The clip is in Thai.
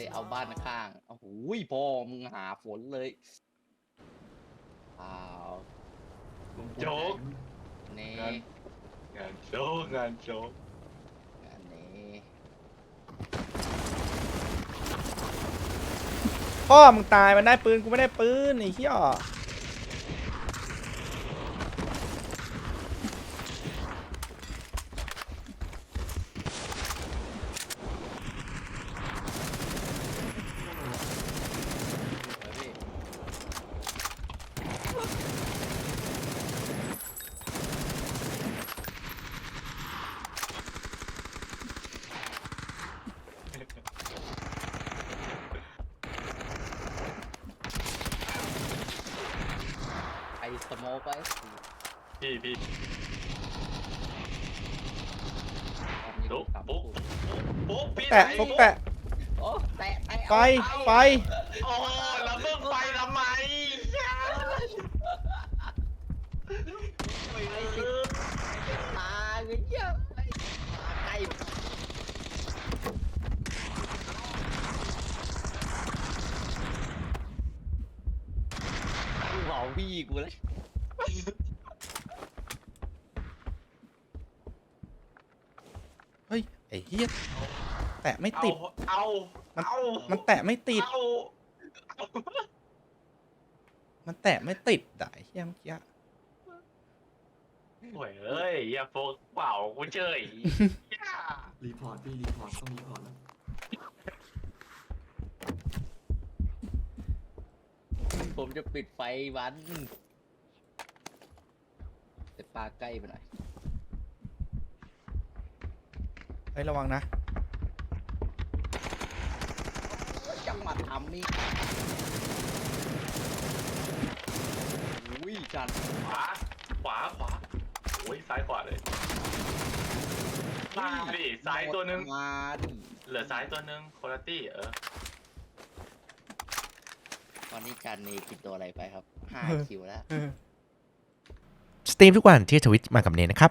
เลยเอาบ้านข้างโอ้โหพอมึงหาฝนเลยเปล่าโจ๊กนี่งานงานโจ๊กงานโจ๊กอันนี้พ่อมึงตายมันได้ปืนกูไม่ได้ปืนไอ้เหี้ย สโมกไว้พี่พี่ตอนนี้โจ๊กกลับปุ๊บปุ๊บพี่แตะไหนพกแตะโอ้แตะแตะไปเอาไปโอ้แล้วมึงไปทำไมไอ้สิตาเงี้ยไอ้ตาไกลกูเผาพี่กูเลยเฮ้ยไอ้เหี้ยแตะไม่เอาติด เอามันเอามันแตะไม่ติด เอามันแตะไม่ติดอะไอ้เหี้ยเมื่อกี้โอ้ยเอ้ยอย่าโฟกเปล่ากูเฉยอย่ารีพอร์ตพี่รีพอร์ตต้องรีพอร์ตแล้ ผมจะปิดไฟวันแต่ปลาใกล้ไปหน่อยเฮ้ยระวังนะ จังหวะทำนี่อุ้ยจันขวา ขวา ขวาโอ้ยซ้ายขวาเลย มาดิซ้ายตัวหนึงมาดิเหลือซ้ายตัวหนึงคุณตี้เออ วันนี้จันนี่กินตัวอะไรไปครับห้าคิวแล้วเออสตรีมทุกวันที่ทวิตมากับเนนะครับ